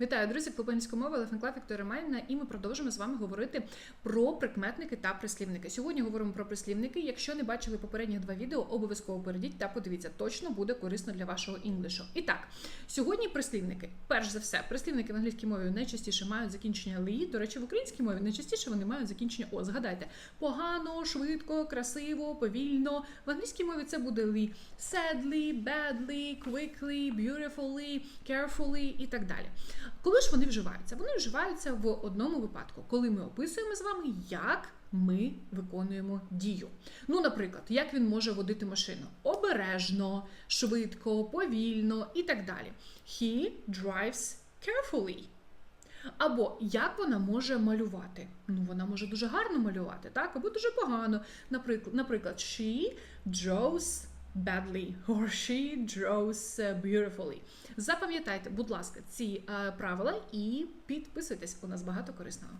Вітаю, друзі! Клуб англійської мови Лефенклав Вікторія Майна, і ми продовжимо з вами говорити про прикметники та прислівники. Сьогодні говоримо про прислівники. Якщо не бачили попередніх два відео, обов'язково перейдіть та подивіться. Точно буде корисно для вашого інглішу. І так, сьогодні прислівники. Перш за все, прислівники в англійській мові найчастіше мають закінчення ли. До речі, в українській мові найчастіше вони мають закінчення о. Згадайте, погано, швидко, красиво, повільно. В англійській мові це буде ли. Sadly, badly, quickly, beautifully, carefully і так далі. Коли ж вони вживаються? Вони вживаються в одному випадку, коли ми описуємо з вами, як ми виконуємо дію. Ну, наприклад, як він може водити машину обережно, швидко, повільно і так далі. He drives carefully. Або як вона може малювати? Ну, вона може дуже гарно малювати, так? Або дуже погано. Наприклад, наприклад, she draws badly or she draws uh, beautifully. Запам'ятайте, будь ласка, ці е, правила і підписуйтесь. У нас багато корисного.